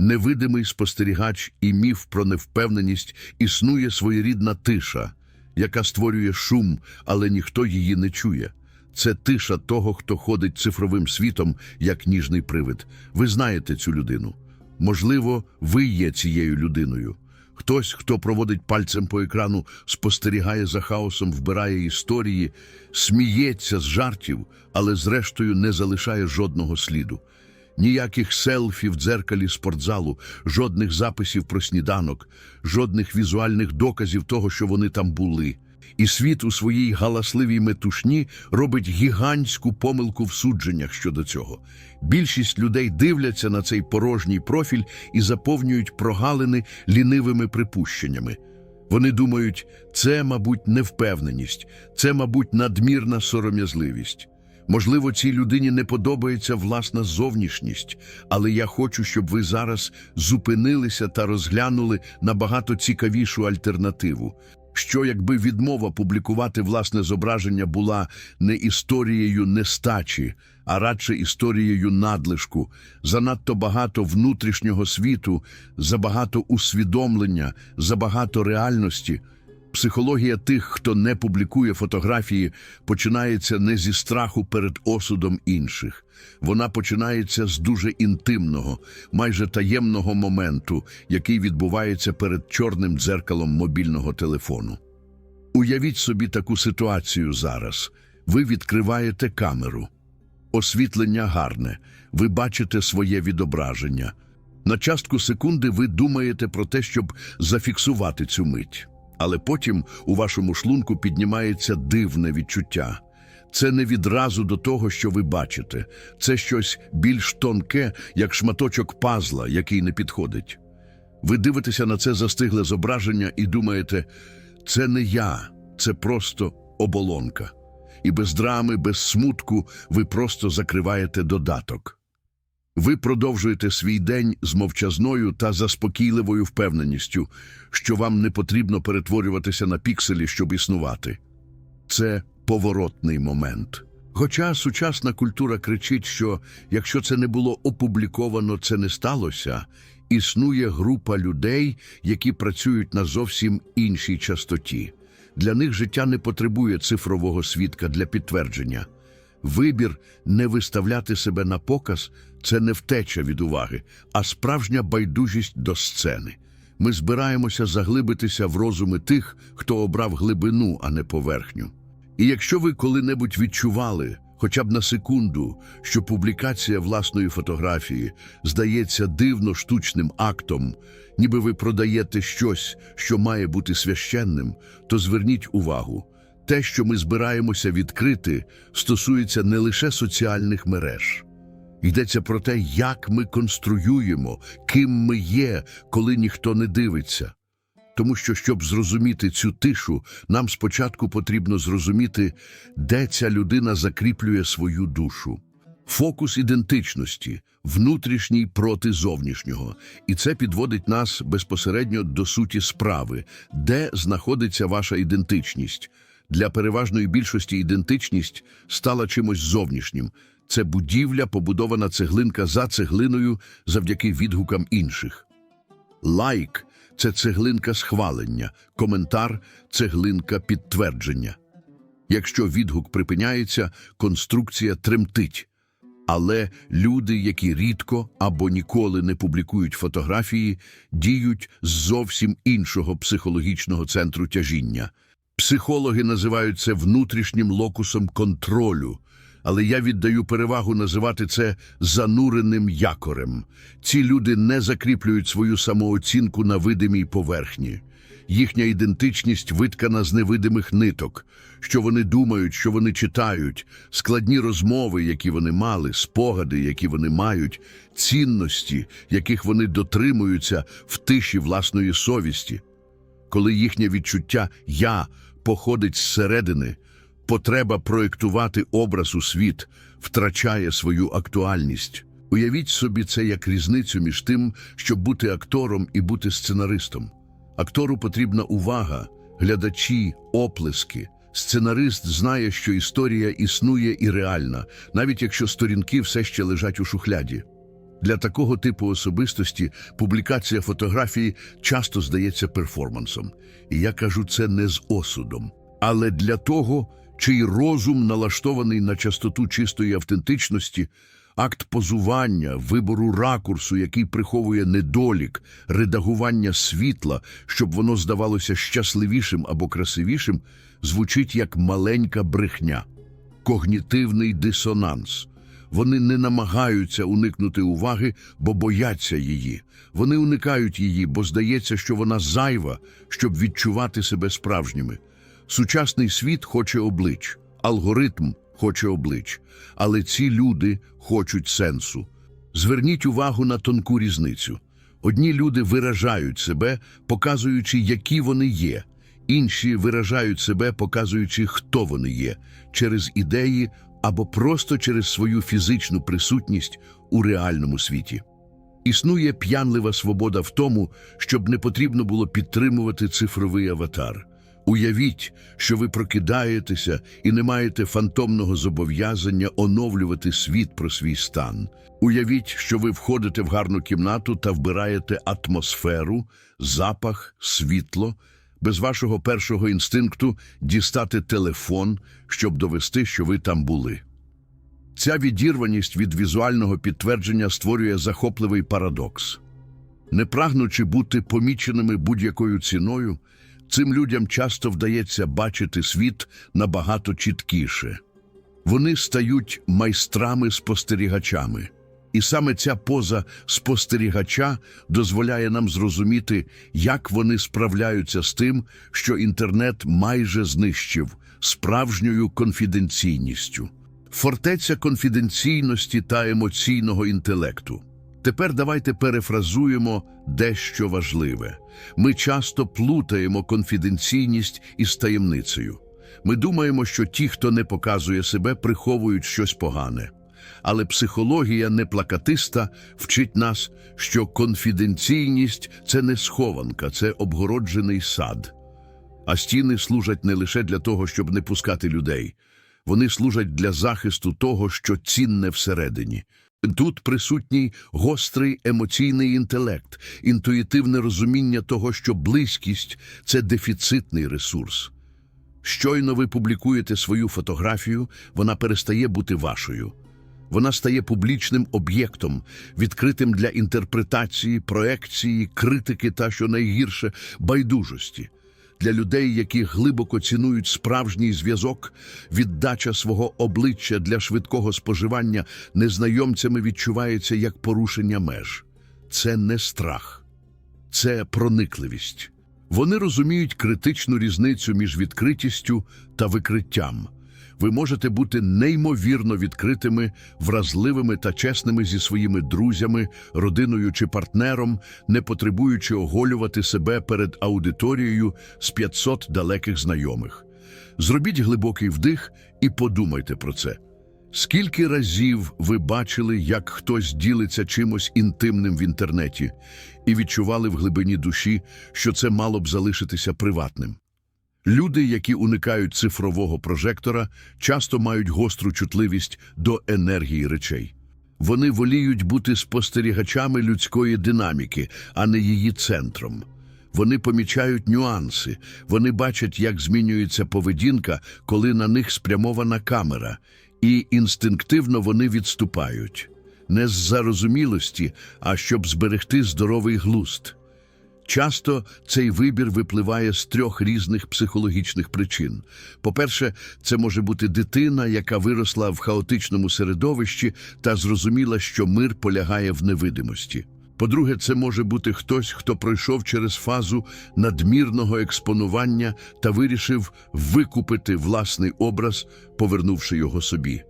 невидимий спостерігач і міф про невпевненість існує своєрідна тиша, яка створює шум, але ніхто її не чує. Це тиша того, хто ходить цифровим світом, як ніжний привид. Ви знаєте цю людину. Можливо, ви є цією людиною. Хтось, хто проводить пальцем по екрану, спостерігає за хаосом, вбирає історії, сміється з жартів, але зрештою не залишає жодного сліду. Ніяких селфі в дзеркалі спортзалу, жодних записів про сніданок, жодних візуальних доказів того, що вони там були. І світ у своїй галасливій метушні робить гігантську помилку в судженнях щодо цього. Більшість людей дивляться на цей порожній профіль і заповнюють прогалини лінивими припущеннями. Вони думають, це, мабуть, невпевненість, це, мабуть, надмірна сором'язливість. Можливо, цій людині не подобається власна зовнішність, але я хочу, щоб ви зараз зупинилися та розглянули набагато цікавішу альтернативу. Що якби відмова публікувати власне зображення була не історією нестачі, а радше історією надлишку, занадто багато внутрішнього світу, забагато усвідомлення, забагато реальності. Психологія тих, хто не публікує фотографії, починається не зі страху перед осудом інших. Вона починається з дуже інтимного, майже таємного моменту, який відбувається перед чорним дзеркалом мобільного телефону. Уявіть собі таку ситуацію зараз. Ви відкриваєте камеру. Освітлення гарне, ви бачите своє відображення. На частку секунди ви думаєте про те, щоб зафіксувати цю мить. Але потім у вашому шлунку піднімається дивне відчуття. Це не відразу до того, що ви бачите. Це щось більш тонке, як шматочок пазла, який не підходить. Ви дивитеся на це застигле зображення і думаєте, це не я, це просто оболонка. І без драми, без смутку ви просто закриваєте додаток. Ви продовжуєте свій день з мовчазною та заспокійливою впевненістю, що вам не потрібно перетворюватися на пікселі, щоб існувати. Це поворотний момент. Хоча сучасна культура кричить, що якщо це не було опубліковано, це не сталося, існує група людей, які працюють на зовсім іншій частоті. Для них життя не потребує цифрового свідка для підтвердження. Вибір не виставляти себе на показ це не втеча від уваги, а справжня байдужість до сцени. Ми збираємося заглибитися в розуми тих, хто обрав глибину, а не поверхню. І якщо ви коли-небудь відчували, хоча б на секунду, що публікація власної фотографії здається дивно штучним актом, ніби ви продаєте щось, що має бути священним, то зверніть увагу. Те, що ми збираємося відкрити, стосується не лише соціальних мереж. Йдеться про те, як ми конструюємо, ким ми є, коли ніхто не дивиться. Тому що, щоб зрозуміти цю тишу, нам спочатку потрібно зрозуміти, де ця людина закріплює свою душу. Фокус ідентичності, внутрішній проти зовнішнього. І це підводить нас безпосередньо до суті справи, де знаходиться ваша ідентичність. Для переважної більшості ідентичність стала чимось зовнішнім. Це будівля, побудована цеглинка за цеглиною завдяки відгукам інших. Лайк це цеглинка схвалення, коментар цеглинка підтвердження. Якщо відгук припиняється, конструкція тремтить. Але люди, які рідко або ніколи не публікують фотографії, діють з зовсім іншого психологічного центру тяжіння. Психологи називають це внутрішнім локусом контролю, але я віддаю перевагу називати це зануреним якорем. Ці люди не закріплюють свою самооцінку на видимій поверхні. Їхня ідентичність виткана з невидимих ниток, що вони думають, що вони читають, складні розмови, які вони мали, спогади, які вони мають, цінності, яких вони дотримуються в тиші власної совісті. Коли їхнє відчуття я походить зсередини, потреба проєктувати образ у світ втрачає свою актуальність. Уявіть собі це як різницю між тим, щоб бути актором і бути сценаристом. Актору потрібна увага, глядачі, оплески. Сценарист знає, що історія існує і реальна, навіть якщо сторінки все ще лежать у шухляді. Для такого типу особистості публікація фотографії часто здається перформансом. І я кажу це не з осудом. Але для того, чий розум налаштований на частоту чистої автентичності, акт позування, вибору ракурсу, який приховує недолік, редагування світла, щоб воно здавалося щасливішим або красивішим, звучить як маленька брехня, когнітивний дисонанс. Вони не намагаються уникнути уваги, бо бояться її. Вони уникають її, бо здається, що вона зайва, щоб відчувати себе справжніми. Сучасний світ хоче облич, алгоритм хоче облич, але ці люди хочуть сенсу. Зверніть увагу на тонку різницю. Одні люди виражають себе, показуючи, які вони є. Інші виражають себе, показуючи, хто вони є, через ідеї або просто через свою фізичну присутність у реальному світі. Існує п'янлива свобода в тому, щоб не потрібно було підтримувати цифровий аватар. Уявіть, що ви прокидаєтеся і не маєте фантомного зобов'язання оновлювати світ про свій стан. Уявіть, що ви входите в гарну кімнату та вбираєте атмосферу, запах, світло, без вашого першого інстинкту дістати телефон, щоб довести, що ви там були. Ця відірваність від візуального підтвердження створює захопливий парадокс. Не прагнучи бути поміченими будь-якою ціною, цим людям часто вдається бачити світ набагато чіткіше. Вони стають майстрами-спостерігачами. І саме ця поза спостерігача дозволяє нам зрозуміти, як вони справляються з тим, що інтернет майже знищив справжньою конфіденційністю. Фортеця конфіденційності та емоційного інтелекту. Тепер давайте перефразуємо дещо важливе. Ми часто плутаємо конфіденційність із таємницею. Ми думаємо, що ті, хто не показує себе, приховують щось погане. Але психологія неплакатиста вчить нас, що конфіденційність це не схованка, це обгороджений сад. А стіни служать не лише для того, щоб не пускати людей. Вони служать для захисту того, що цінне всередині. Тут присутній гострий емоційний інтелект, інтуїтивне розуміння того, що близькість це дефіцитний ресурс. Щойно ви публікуєте свою фотографію, вона перестає бути вашою. Вона стає публічним об'єктом, відкритим для інтерпретації, проекції, критики та, що найгірше, байдужості. Для людей, які глибоко цінують справжній зв'язок, віддача свого обличчя для швидкого споживання незнайомцями відчувається як порушення меж. Це не страх, це проникливість. Вони розуміють критичну різницю між відкритістю та викриттям. Ви можете бути неймовірно відкритими, вразливими та чесними зі своїми друзями, родиною чи партнером, не потребуючи оголювати себе перед аудиторією з 500 далеких знайомих. Зробіть глибокий вдих і подумайте про це. Скільки разів ви бачили, як хтось ділиться чимось інтимним в інтернеті, і відчували в глибині душі, що це мало б залишитися приватним? Люди, які уникають цифрового прожектора, часто мають гостру чутливість до енергії речей. Вони воліють бути спостерігачами людської динаміки, а не її центром. Вони помічають нюанси, вони бачать, як змінюється поведінка, коли на них спрямована камера, і інстинктивно вони відступають. Не з зарозумілості, а щоб зберегти здоровий глузд. Часто цей вибір випливає з трьох різних психологічних причин. По-перше, це може бути дитина, яка виросла в хаотичному середовищі та зрозуміла, що мир полягає в невидимості. По-друге, це може бути хтось, хто пройшов через фазу надмірного експонування та вирішив викупити власний образ, повернувши його собі.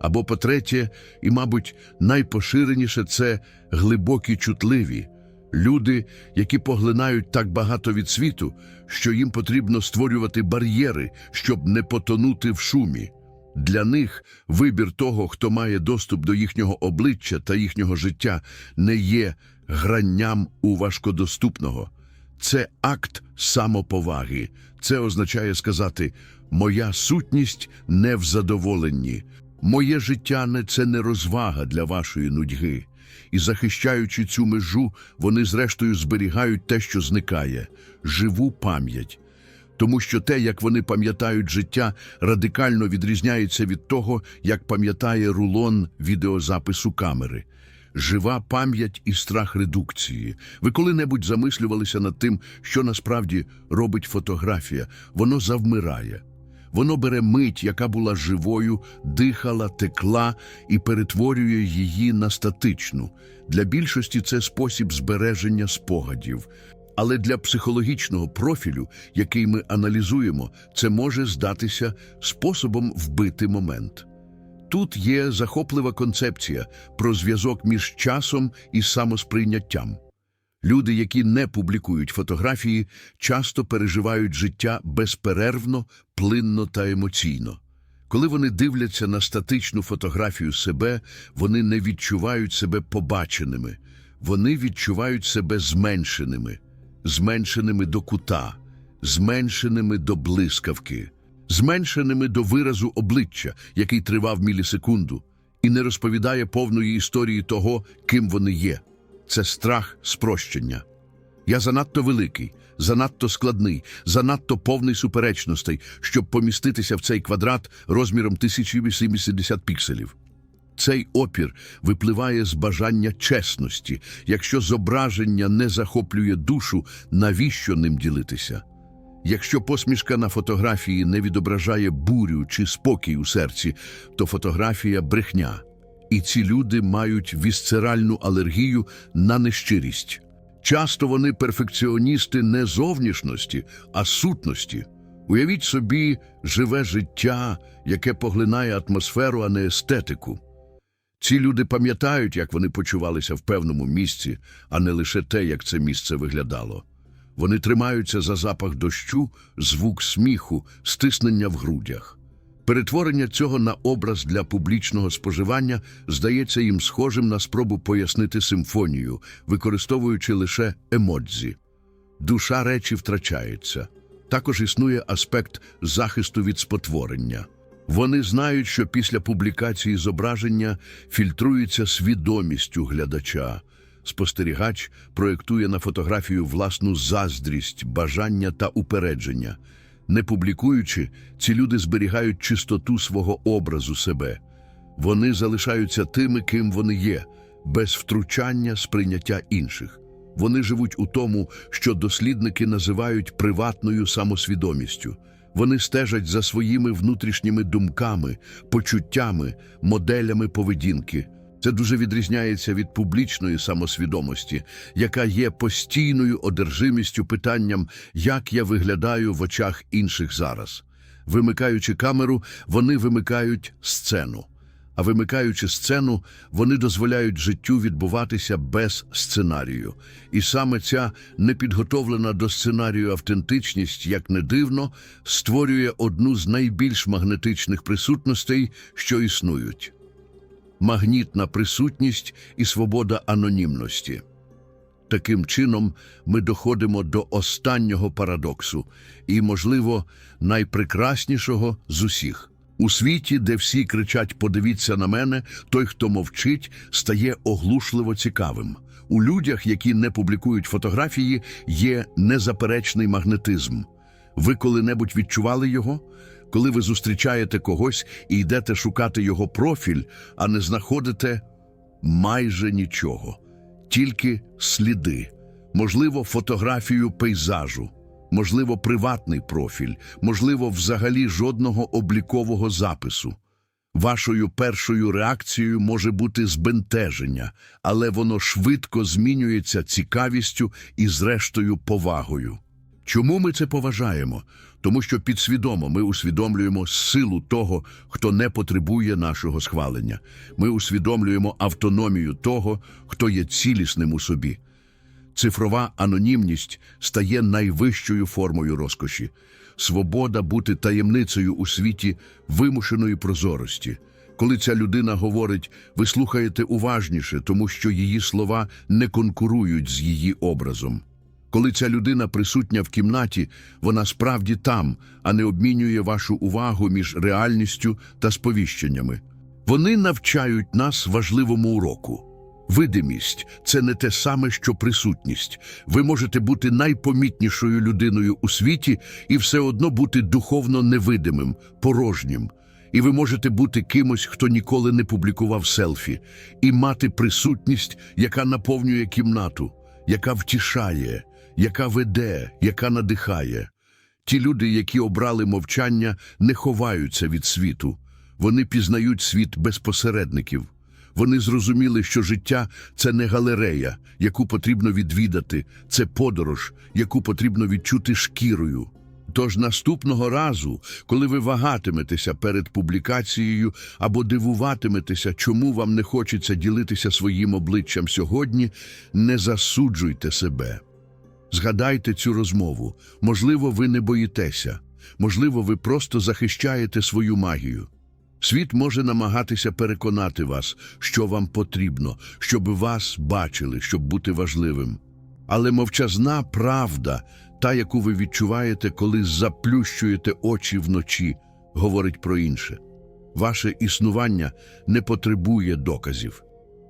Або по-третє, і, мабуть, найпоширеніше це глибокі чутливі, Люди, які поглинають так багато від світу, що їм потрібно створювати бар'єри, щоб не потонути в шумі. Для них вибір того, хто має доступ до їхнього обличчя та їхнього життя, не є гранням у важкодоступного. Це акт самоповаги. Це означає сказати «моя сутність не в задоволенні, моє життя не це не розвага для вашої нудьги». І захищаючи цю межу, вони зрештою зберігають те, що зникає живу пам'ять. Тому що те, як вони пам'ятають життя, радикально відрізняється від того, як пам'ятає рулон відеозапису камери. Жива пам'ять і страх редукції. Ви коли-небудь замислювалися над тим, що насправді робить фотографія? Воно завмирає. Воно бере мить, яка була живою, дихала, текла і перетворює її на статичну. Для більшості це спосіб збереження спогадів. Але для психологічного профілю, який ми аналізуємо, це може здатися способом вбити момент. Тут є захоплива концепція про зв'язок між часом і самосприйняттям. Люди, які не публікують фотографії, часто переживають життя безперервно, плинно та емоційно. Коли вони дивляться на статичну фотографію себе, вони не відчувають себе побаченими, вони відчувають себе зменшеними, зменшеними до кута, зменшеними до блискавки, зменшеними до виразу обличчя, який тривав мілісекунду, і не розповідає повної історії того, ким вони є. Це страх спрощення. Я занадто великий, занадто складний, занадто повний суперечностей, щоб поміститися в цей квадрат розміром 1080 пікселів. Цей опір випливає з бажання чесності. Якщо зображення не захоплює душу, навіщо ним ділитися? Якщо посмішка на фотографії не відображає бурю чи спокій у серці, то фотографія брехня. І ці люди мають вісцеральну алергію на нещирість. Часто вони перфекціоністи не зовнішності, а сутності. Уявіть собі живе життя, яке поглинає атмосферу, а не естетику. Ці люди пам'ятають, як вони почувалися в певному місці, а не лише те, як це місце виглядало. Вони тримаються за запах дощу, звук сміху, стиснення в грудях. Перетворення цього на образ для публічного споживання здається їм схожим на спробу пояснити симфонію, використовуючи лише емодзі. Душа речі втрачається. Також існує аспект захисту від спотворення. Вони знають, що після публікації зображення фільтрується свідомістю глядача. Спостерігач проєктує на фотографію власну заздрість, бажання та упередження. Не публікуючи, ці люди зберігають чистоту свого образу себе. Вони залишаються тими, ким вони є, без втручання сприйняття інших. Вони живуть у тому, що дослідники називають приватною самосвідомістю. Вони стежать за своїми внутрішніми думками, почуттями, моделями поведінки. Це дуже відрізняється від публічної самосвідомості, яка є постійною одержимістю питанням, як я виглядаю в очах інших зараз. Вимикаючи камеру, вони вимикають сцену. А вимикаючи сцену, вони дозволяють життю відбуватися без сценарію. І саме ця непідготовлена до сценарію автентичність, як не дивно, створює одну з найбільш магнетичних присутностей, що існують магнітна присутність і свобода анонімності. Таким чином, ми доходимо до останнього парадоксу і, можливо, найпрекраснішого з усіх. У світі, де всі кричать «подивіться на мене», той, хто мовчить, стає оглушливо цікавим. У людях, які не публікують фотографії, є незаперечний магнетизм. Ви коли-небудь відчували його? Коли ви зустрічаєте когось і йдете шукати його профіль, а не знаходите майже нічого, тільки сліди, можливо, фотографію пейзажу, можливо, приватний профіль, можливо, взагалі жодного облікового запису. Вашою першою реакцією може бути збентеження, але воно швидко змінюється цікавістю і, зрештою, повагою. Чому ми це поважаємо? Тому що підсвідомо ми усвідомлюємо силу того, хто не потребує нашого схвалення. Ми усвідомлюємо автономію того, хто є цілісним у собі. Цифрова анонімність стає найвищою формою розкоші. Свобода бути таємницею у світі вимушеної прозорості. Коли ця людина говорить, ви слухаєте уважніше, тому що її слова не конкурують з її образом. Коли ця людина присутня в кімнаті, вона справді там, а не обмінює вашу увагу між реальністю та сповіщеннями. Вони навчають нас важливому уроку. Видимість це не те саме, що присутність. Ви можете бути найпомітнішою людиною у світі і все одно бути духовно невидимим, порожнім. І ви можете бути кимось, хто ніколи не публікував селфі, і мати присутність, яка наповнює кімнату, яка втішає, яка веде, яка надихає. Ті люди, які обрали мовчання, не ховаються від світу. Вони пізнають світ без посередників. Вони зрозуміли, що життя це не галерея, яку потрібно відвідати, це подорож, яку потрібно відчути шкірою. Тож наступного разу, коли ви вагатиметеся перед публікацією або дивуватиметеся, чому вам не хочеться ділитися своїм обличчям сьогодні, не засуджуйте себе. Згадайте цю розмову. Можливо, ви не боїтеся. Можливо, ви просто захищаєте свою магію. Світ може намагатися переконати вас, що вам потрібно, щоб вас бачили, щоб бути важливим. Але мовчазна правда, та, яку ви відчуваєте, коли заплющуєте очі вночі, говорить про інше. Ваше існування не потребує доказів.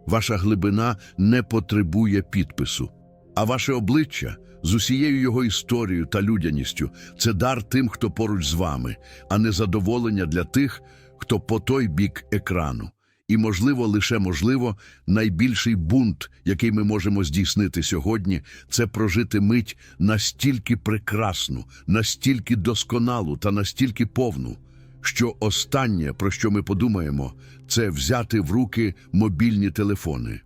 Ваша глибина не потребує підпису. А ваше обличчя з усією його історією та людяністю це дар тим, хто поруч з вами, а не задоволення для тих, хто по той бік екрану. І, можливо, лише можливо, найбільший бунт, який ми можемо здійснити сьогодні, це прожити мить настільки прекрасну, настільки досконалу та настільки повну, що останнє, про що ми подумаємо, це взяти в руки мобільні телефони.